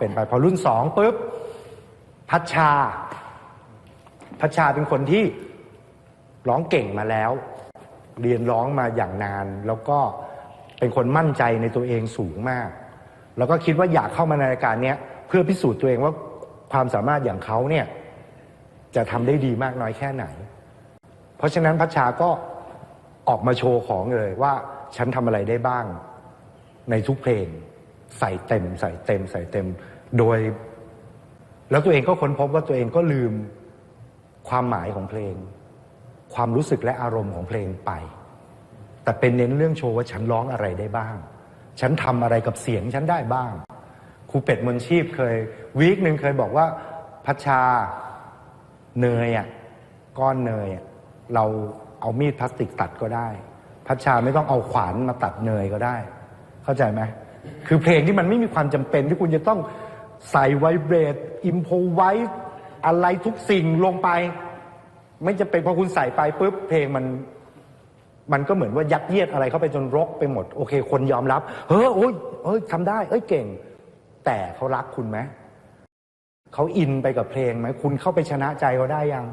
เป็นไปพอรุ่นสองปุ๊บพัชชา พัชชาเป็นคนที่ร้องเก่งมาแล้ว เรียนร้องมาอย่างนาน แล้วก็เป็นคนมั่นใจในตัวเองสูงมาก แล้วก็คิดว่าอยากเข้ามาในรายการนี้เพื่อพิสูจน์ตัวเองว่าความสามารถอย่างเขาเนี่ยจะทำได้ดีมากน้อยแค่ไหน เพราะฉะนั้นพัชชาก็ออกมาโชว์ของเลยว่าฉันทำอะไรได้บ้างในทุกเพลง ใส่เต็ม ใส่เต็ม ใส่เต็ม โดย แล้วตัวเองก็ค้นพบว่าตัวเองก็ลืมความหมายของเพลง ความรู้สึกและอารมณ์ของเพลงไป แต่เป็นเน้นเรื่องโชว์ว่าฉันร้องอะไรได้บ้าง ฉันทำอะไรกับเสียงฉันได้บ้างครูเป็ดมนชีพเคย วีคหนึ่งเคยบอกว่าพัชชาเนยอะก้อนเนยอะเราเอามีดพลาสติกตัดก็ได้ พัชชาไม่ต้องเอาขวานมาตัดเนยก็ได้ เข้าใจไหมคือเพลงที่มันไม่มีความจำเป็นที่คุณจะต้อง ใส่ไวเบรดอิมโพไวอะไรทุกสิ่งลงไป ไม่จะเป็นพอคุณใส่ไปปุ๊บเพลงมัน มันก็เหมือนว่ายัดเยียดอะไรเข้าไปจนรกไปหมด โอเค คนยอมรับ เฮ้ยโอ้ยเอ้ยทำได้ เอ้ยเก่ง แต่เขารักคุณไหมเขาอินไปกับเพลงไหมคุณเข้าไปชนะใจเขาได้ยัง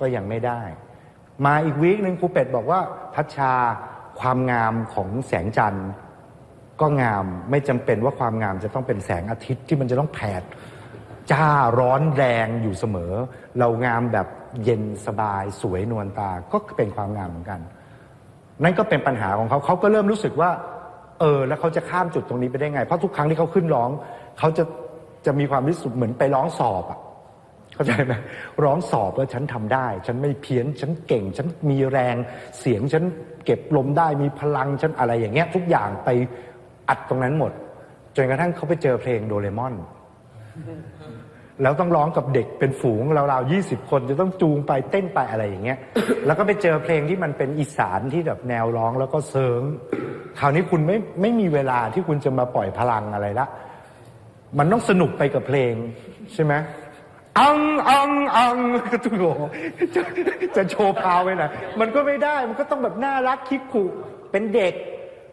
ก็ยังไม่ได้ มาอีกวีคหนึ่งครูเป็ดบอกว่าพัชชาความงามของแสงจันทร์ ก็งามไม่จำเป็นว่าความงามจะต้องเป็นแสงอาทิตย์ที่มันจะต้องแผด จ้าร้อนแรงอยู่เสมอ เรางามแบบเย็นสบายสวยนวลตาก็เป็นความงามเหมือนกัน นั่นก็เป็นปัญหาของเขาเขาก็เริ่มรู้สึกว่า เออ แล้วเขาจะข้ามจุดตรงนี้ไปได้ไง เพราะทุกครั้งที่เขาขึ้นร้องเขาจะจะมีความรู้สึกเหมือนไปร้องสอบอะเข้าใจไหมร้องสอบว่าฉันทำได้ ฉันไม่เพี้ยนฉันเก่ง ฉันมีแรงเสียงฉันเก็บลมได้มีพลังฉันอะไรอย่างเงี้ย ทุกอย่างไป อัดตรงนั้นหมด จนกระทั่งเขาไปเจอเพลงโดเรมอน แล้วต้องร้องกับเด็กเป็นฝูงราวๆยี่สิบคนจะต้องจูงไปเต้นไปอะไรอย่างเงี้ย แล้วก็ไปเจอเพลงที่มันเป็นอีสานที่แบบแนวร้องแล้วก็เซิร์งคราวนี้คุณไม่ไม่มีเวลาที่คุณจะมาปล่อยพลังอะไรละ มันต้องสนุกไปกับเพลงใช่ไหมอังอังอังก็ตุโหจะจะโชว์พาวไปไหนมันก็ไม่ได้มันก็ต้องแบบน่ารักคิกคุเป็นเด็ก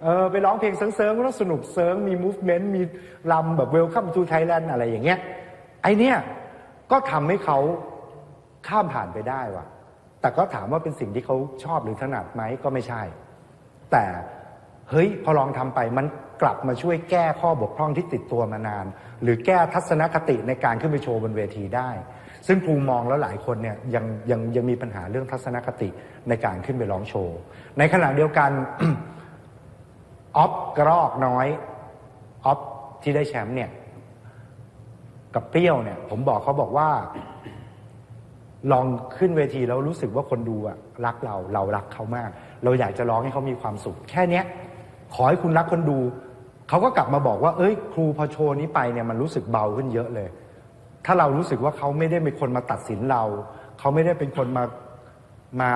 เออไปร้องเพลงเซิร์งๆก็ต้องสนุกเซิร์งมีมูฟเมนต์มีลำแบบเวลคัมทูไทยแลนด์อะไรอย่างเงี้ยไอเนี้ยก็ทำให้เขาข้ามผ่านไปได้ว่ะ แต่ก็ถามว่าเป็นสิ่งที่เขาชอบหรือถนัดไหมก็ไม่ใช่ แต่เฮ้ยพอลองทำไปมันกลับมาช่วยแก้ข้อบกพร่องที่ติดตัวมานาน หรือแก้ทัศนคติในการขึ้นไปโชว์บนเวทีได้ ซึ่งครูมองแล้วหลายคนเนี่ยยังยังยังมีปัญหาเรื่องทัศนคติในการขึ้นไปร้องโชว์ ในขณะเดียวกัน ออฟกระรอกน้อยออฟที่ได้แชมป์เนี่ย กับเปรี้ยวเนี่ย ผมบอกเขาบอกว่า ลองขึ้นเวทีแล้วรู้สึกว่าคนดูอะรักเราเรารักเขามาก เราอยากจะร้องให้เขามีความสุข แค่เนี้ย ขอให้คุณรักคนดูเขาก็กลับมาบอกว่า เอ้ย ครูพอโชว์นี้ไปเนี่ยมันรู้สึกเบาขึ้นเยอะเลย ถ้าเรารู้สึกว่าเขาไม่ได้เป็นคนมาตัดสินเรา เขาไม่ได้เป็นคนมามา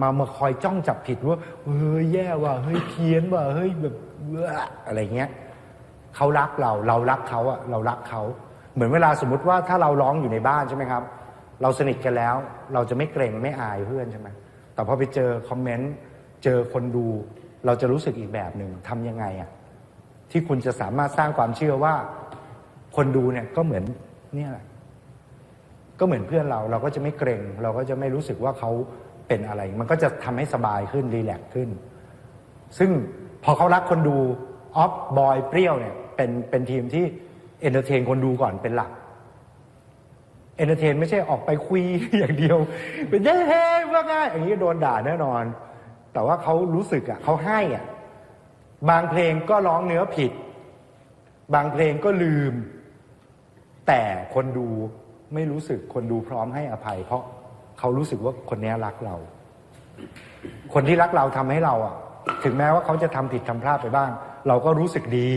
มามาคอยจ้องจับผิดว่าเฮ้ยแย่ว่ะเฮ้ยเพี้ยนว่ะเฮ้ยแบบออะไรเงี้ยเขารักเราเรารักเขาอะเรารักเขาเหมือนเวลาสมมติว่าถ้าเราร้องอยู่ในบ้านใช่ไหมครับ เราสนิทกันแล้ว เราจะไม่เกรงไม่อายเพื่อนใช่ไหมแต่พอไปเจอคอมเมนต์เจอคนดู เราจะรู้สึกอีกแบบหนึ่งทำยังไงอะที่คุณจะสามารถสร้างความเชื่อว่า คนดูเนี่ยก็เหมือนเนี่ยแหละก็เหมือนเพื่อนเรา เราก็จะไม่เกรง เราก็จะไม่รู้สึกว่าเขา เป็นอะไร มันก็จะทำให้สบายขึ้นรีแลกซ์ขึ้น ซึ่งพอเขารักคนดูออฟบอยเปรี้ยวเนี่ยเป็นเป็นทีมที่เอนเตอร์เทนคนดูก่อนเป็นหลักเอนเตอร์เทนไม่ใช่ออกไปคุยอย่างเดียว เป็นเย้เฮ้ว่าง่ายอย่างนี้โดนด่าแน่นอน แต่ว่าเขารู้สึกอะเขาให้อะบางเพลงก็ร้องเนื้อผิด บางเพลงก็ลืม แต่คนดูไม่รู้สึกคนดูพร้อมให้อภัย เพราะ เขารู้สึกว่าคนนี้รักเรา คนที่รักเราทำให้เราอะ ถึงแม้ว่าเขาจะทำผิดทำพลาดไปบ้าง เราก็รู้สึกดี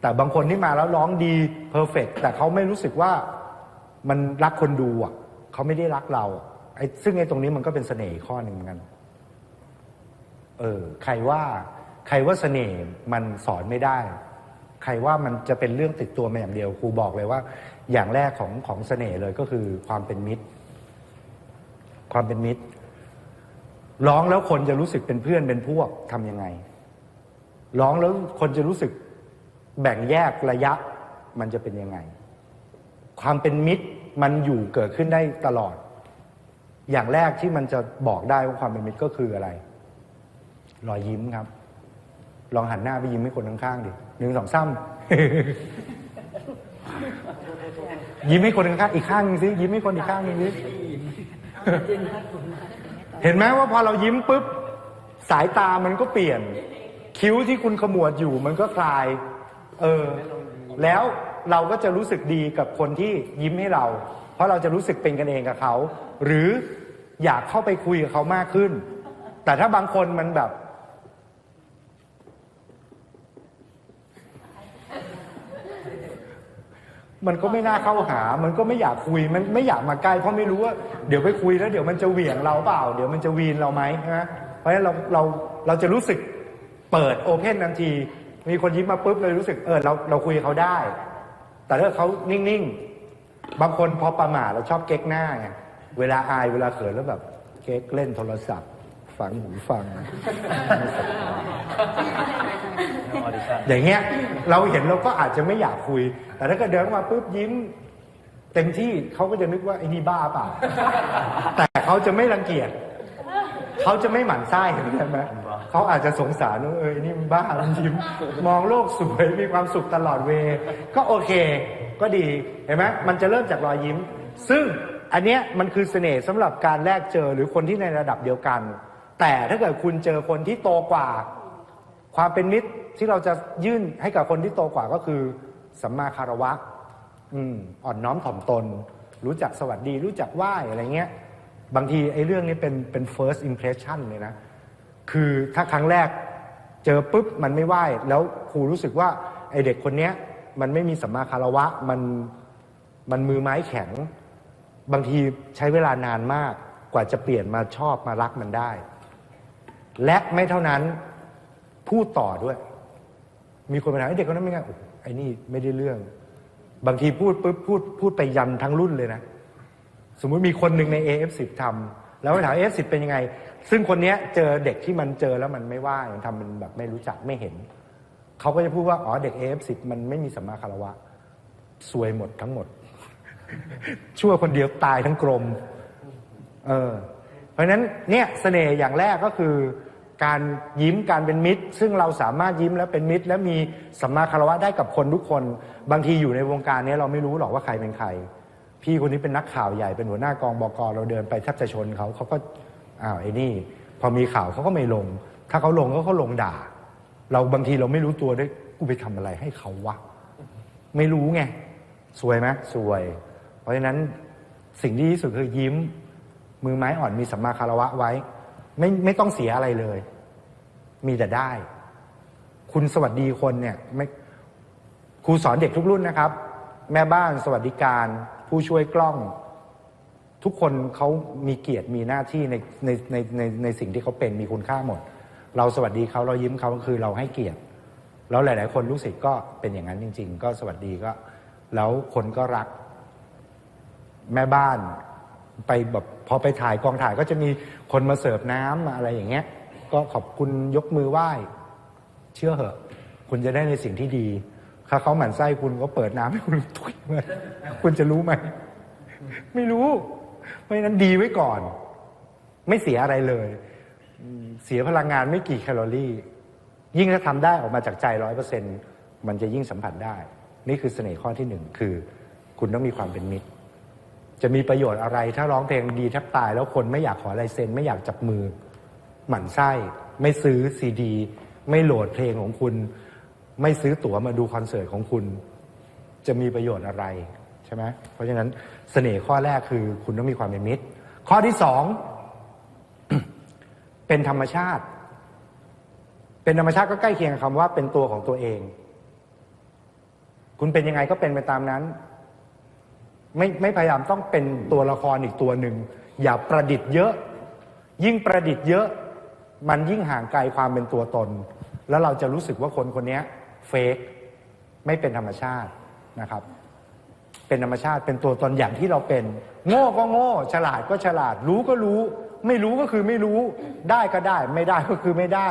แต่บางคนที่มาแล้วร้องดีเพอร์เฟกแต่เขาไม่รู้สึกว่ามันรักคนดูอะ เขาไม่ได้รักเราไอ้ซึ่งไอ้ตรงนี้มันก็เป็นเสน่ห์ข้อหนึ่งเหมือนกัน เออ ใครว่า ใครว่าเสน่ห์มันสอนไม่ได้ ใครว่ามันจะเป็นเรื่องติดตัวมาอย่างเดียวครูบอกเลยว่า อย่างแรกของของเสน่ห์เลยก็คือความเป็นมิตร ความเป็นมิตร ร้องแล้วคนจะรู้สึกเป็นเพื่อนเป็นพวกทำยังไง ร้องแล้วคนจะรู้สึกแบ่งแยกระยะมันจะเป็นยังไง ความเป็นมิตรมันอยู่เกิดขึ้นได้ตลอด อย่างแรกที่มันจะบอกได้ว่าความเป็นมิตรก็คืออะไร รอยยิ้มครับ ลองหันหน้าไปยิ้มให้คนข้างๆดิหนึ่งสองซ้ำยิ้มให้คนข้างๆอีกข้างนึงสิยิ้มให้คนอีกข้างนึงสิ เห็นไหมว่าพอเรายิ้มปุ๊บ สายตามันก็เปลี่ยน คิ้วที่คุณขมวดอยู่มันก็คลาย เออ แล้วเราก็จะรู้สึกดีกับคนที่ยิ้มให้เรา เพราะเราจะรู้สึกเป็นกันเองกับเขา หรืออยากเข้าไปคุยกับเขามากขึ้น แต่ถ้าบางคนมันแบบ มันก็ไม่น่าเข้าหา มันก็ไม่อยากคุย มันไม่อยากมาใกล้ เพราะไม่รู้ว่าเดี๋ยวไปคุยแล้วเดี๋ยวมันจะเหวี่ยงเราเปล่า เดี๋ยวมันจะวีนเราไหมนะเพราะฉะนั้นเราเราเราจะรู้สึกเปิดโอเพนทันที มีคนยิ้มมาปุ๊บเลยรู้สึกเออเราเราคุยเขาได้ แต่ถ้าเขานิ่งๆ บางคนพอประมาทเราชอบเก๊กหน้าไง เวลาอายเวลาเขินแล้วแบบเก๊กเล่นโทรศัพท์ ฝังหูฟัง อย่างเงี้ยเราเห็นเราก็อาจจะไม่อยากคุย แต่ถ้าเกิดเดินเข้ามาปุ๊บยิ้ม เต็มที่เขาก็จะนึกว่าไอ้นี่บ้าเปล่า แต่เขาจะไม่รังเกียจเขาจะไม่หมั่นไส้เห็นไหมเขาอาจจะสงสารว่าเออไอ้นี่มันบ้ามันยิ้มมองโลกสวยมีความสุขตลอดเวย์ก็โอเค ก็ดีเห็นไหมมันจะเริ่มจากรอยยิ้ม ซึ่งอันเนี้ยมันคือเสน่ห์สำหรับการแลกเจอหรือคนที่ในระดับเดียวกัน แต่ถ้าเกิดคุณเจอคนที่โตกว่า ความเป็นมิตรที่เราจะยื่นให้กับคนที่โตกว่าก็คือสัมมาคารวะอืมอ่อนน้อมถ่อมตน รู้จักสวัสดี รู้จักไหว้อะไรเงี้ย บางทีไอ้เรื่องนี้เป็นเป็น first impression เลยนะ คือถ้าครั้งแรกเจอปุ๊บมันไม่ไหว้แล้วครูรู้สึกว่าไอ้เด็กคนเนี้ยมันไม่มีสัมมาคารวะมันมันมือไม้แข็ง บางทีใช้เวลานานมากกว่าจะเปลี่ยนมาชอบมารักมันได้ และไม่เท่านั้น พูดต่อด้วย มีคนไปถามไอ้เด็กคนนั้นเป็นไงโอ้ไอ้นี่ไม่ได้เรื่อง บางทีพูดปุ๊บพูดพูดไปยันทั้งรุ่นเลยนะ สมมุติมีคนหนึ่งใน AF10 ทำแล้วไปถาม AF10 เป็นยังไง ซึ่งคนเนี้ยเจอเด็กที่มันเจอแล้วมันไม่ว่ามันทำมันแบบไม่รู้จักไม่เห็น เขาก็จะพูดว่าอ๋อเด็ก AF10 มันไม่มีสัมมาคารวะซวยหมดทั้งหมด ชั่วคนเดียวตายทั้งกรมเออเพราะฉะนั้นเนี่ยเสน่ห์อย่างแรกก็คือ การยิ้มการเป็นมิตร ซึ่งเราสามารถยิ้มแล้วเป็นมิตร และมีสัมมาคารวะได้กับคนทุกคน บางทีอยู่ในวงการนี้เราไม่รู้หรอกว่าใครเป็นใคร พี่คนนี้เป็นนักข่าวใหญ่เป็นหัวหน้ากองบกเราเดินไปแทบจะชนเขาเขาก็อ้าวไอ้นี่ พอมีข่าวเขาก็ไม่ลง ถ้าเขาลงก็เขาลงด่า เราบางทีเราไม่รู้ตัวด้วยกูไปทำอะไรให้เขาวะไม่รู้ไงสวยไหมสวย เพราะฉะนั้นสิ่งที่ดีที่สุดคือยิ้ม มือไม้อ่อนมีสัมมาคารวะไว้ ไม่ไม่ต้องเสียอะไรเลย มีแต่ได้ คุณสวัสดีคนเนี่ยไม่ครูสอนเด็กทุกรุ่นนะครับ แม่บ้านสวัสดิการ ผู้ช่วยกล้อง ทุกคนเขามีเกียรติมีหน้าที่ในในในในในสิ่งที่เขาเป็นมีคุณค่าหมด เราสวัสดีเขาเรายิ้มเขาคือเราให้เกียรติ แล้วหลาย ๆ คนลูกศิษย์ก็เป็นอย่างนั้นจริง ๆ ก็สวัสดีก็ แล้วคนก็รัก แม่บ้าน ไปแบบพอไปถ่ายกองถ่ายก็จะมีคนมาเสิร์ฟน้ำมาอะไรอย่างเงี้ย ก็ขอบคุณยกมือไหว้ เชื่อเหอะ คุณจะได้ในสิ่งที่ดี ถ้าเขาหมั่นไส้คุณก็เปิดน้ำให้คุณทุยมาคุณจะรู้ไหม ไม่รู้ เพราะฉะนั้นดีไว้ก่อน ไม่เสียอะไรเลย เสียพลังงานไม่กี่แคลอรี่ ยิ่งถ้าทำได้ออกมาจากใจร้อยเปอร์เซ็นมันจะยิ่งสัมผัสได้ นี่คือเสน่ห์ข้อที่หนึ่งคือ คุณต้องมีความเป็นมิตร จะมีประโยชน์อะไร ถ้าร้องเพลงดีแทบตาย แล้วคนไม่อยากขอลายเซ็นไม่อยากจับมือ หมั่นไส้ ไม่ซื้อซีดี ไม่โหลดเพลงของคุณ ไม่ซื้อตั๋วมาดูคอนเสิร์ตของคุณ จะมีประโยชน์อะไรใช่ไหมเพราะฉะนั้นเสน่ห์ข้อแรกคือ คุณต้องมีความเป็นมิตร ข้อที่สองเป็นธรรมชาติ เป็นธรรมชาติก็ใกล้เคียงกับคำว่าเป็นตัวของตัวเอง คุณเป็นยังไงก็เป็นไปตามนั้น ไม่ไม่พยายามต้องเป็นตัวละครอีกตัวหนึ่ง อย่าประดิษฐ์เยอะ ยิ่งประดิษฐ์เยอะ มันยิ่งห่างไกลความเป็นตัวตน แล้วเราจะรู้สึกว่าคนคนนี้เฟกไม่เป็นธรรมชาตินะครับ เป็นธรรมชาติเป็นตัวตนอย่างที่เราเป็น โง่ก็โง่ ฉลาดก็ฉลาด รู้ก็รู้ ไม่รู้ก็คือไม่รู้ได้ก็ได้ ไม่ได้ก็คือไม่ได้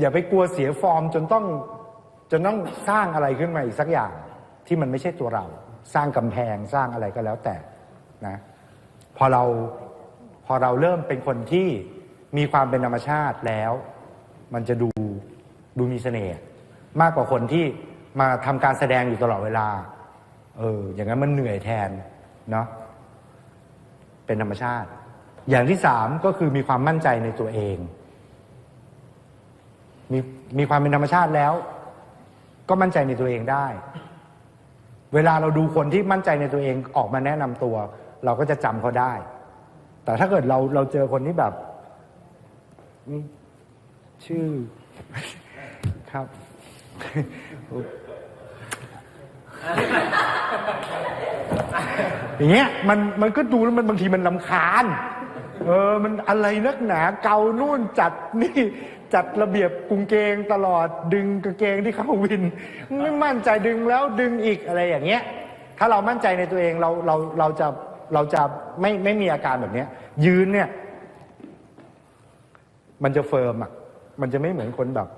อย่าไปกลัวเสียฟอร์มจนต้องจนต้องสร้างอะไรขึ้นมาอีกสักอย่างที่มันไม่ใช่ตัวเรา สร้างกำแพงสร้างอะไรก็แล้วแต่นะพอเราพอเราเริ่มเป็นคนที่มีความเป็นธรรมชาติแล้ว มันจะดูดูมีเสน่ห์มากกว่าคนที่มาทำการแสดงอยู่ตลอดเวลา เออ อย่างนั้นมันเหนื่อยแทนเนาะเป็นธรรมชาติ อย่างที่สามก็คือมีความมั่นใจในตัวเอง มีมีความเป็นธรรมชาติแล้ว ก็มั่นใจในตัวเองได้ เวลาเราดูคนที่มั่นใจในตัวเองออกมาแนะนำตัว เราก็จะจำเขาได้ แต่ถ้าเกิดเราเราเจอคนที่แบบนี่ชื่อ ครับ อย่างเงี้ยมันมันก็ดูแล้วมันบางทีมันลำคาญ เออ มันอะไรนักหนาเกานู่นจัดนี่ จัดระเบียบกรุงเกงตลอดดึงกางเกงที่เข้าวิน ไม่มั่นใจดึงแล้วดึงอีกอะไรอย่างเงี้ย ถ้าเรามั่นใจในตัวเองเราเราเราจะเราจะไม่ไม่มีอาการแบบเนี้ย ยืนเนี่ย มันจะเฟิร์มอะมันจะไม่เหมือนคนแบบ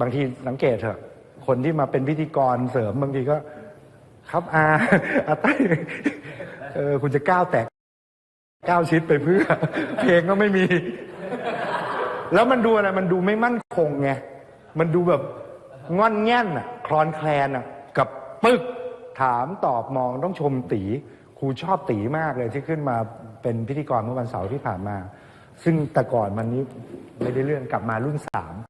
บางทีสังเกตเถอะ คนที่มาเป็นพิธีกรเสริมบางทีก็ ครับอาอาต้อยเออคุณจะก้าวแตกก้าวชิดไปเพื่อ เพลงก็ไม่มี แล้วมันดูอะไรมันดูไม่มั่นคงไงมันดูแบบงอนแง่นอะคลอนแคลนอะกับปึ๊กถามตอบมองต้องชมตีครูชอบตีมากเลยที่ขึ้นมาเป็นพิธีกรเมื่อวันเสาร์ที่ผ่านมา ซึ่งแต่ก่อนมันนี้ไม่ได้เรื่องกลับมารุ่นสาม